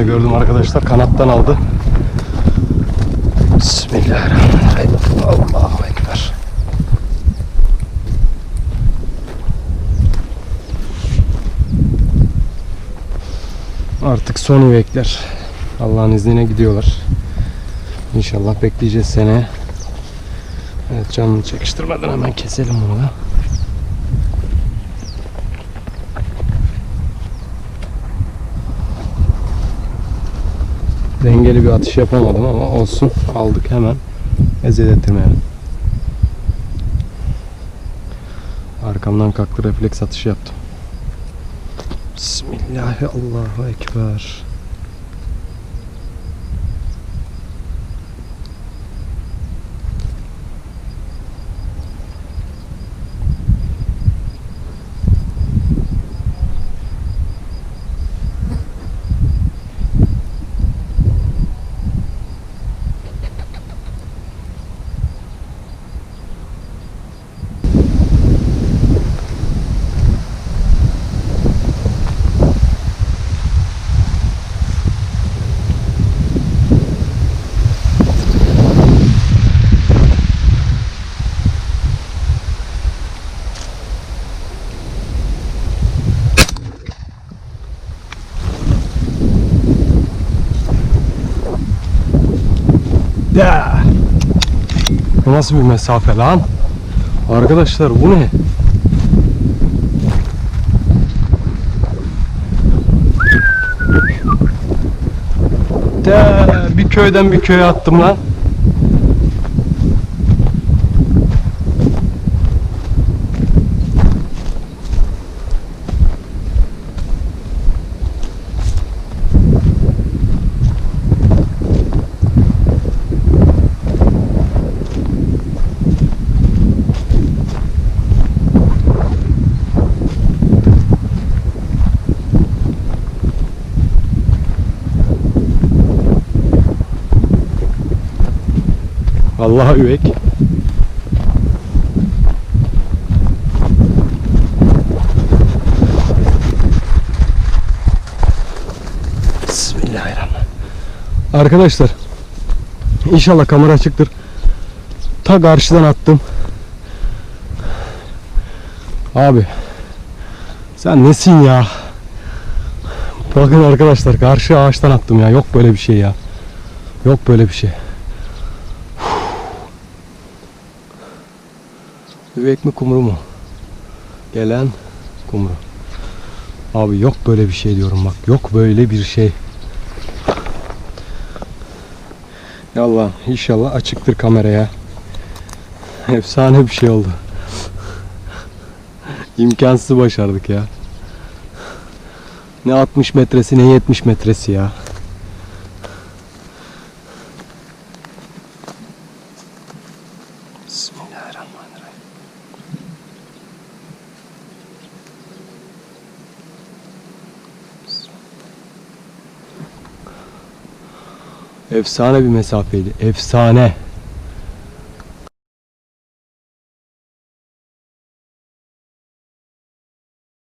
Anda gördüm arkadaşlar. Kanattan aldı. Bismillahirrahmanirrahim. Allahu Ekber. Artık son üvekler. Allah'ın izniyle gidiyorlar. İnşallah bekleyeceğiz seneye. Evet canını çekiştirmeden hemen keselim bunu da. Dengeli bir atış yapamadım ama olsun. Aldık hemen. Eziyet ettirmeyelim. Arkamdan kalktı refleks atışı yaptım. Bismillahirrahmanirrahim. Ya. Bu nasıl bir mesafe lan? Arkadaşlar bu ne? De, bir köyden bir köye attım lan. Vallahi üvek. Bismillahirrahmanirrahim. Arkadaşlar inşallah kamera açıktır. Ta karşıdan attım. Abi sen nesin ya? Bakın arkadaşlar karşı ağaçtan attım ya. Yok böyle bir şey ya. Yok böyle bir şey. Üvek mi kumru mu? Gelen kumru. Abi yok böyle bir şey diyorum bak. Yok böyle bir şey. Yallah inşallah açıktır kameraya. Efsane bir şey oldu. İmkansız başardık ya. Ne 60 metresi ne 70 metresi ya. Efsane bir mesafeydi. Efsane.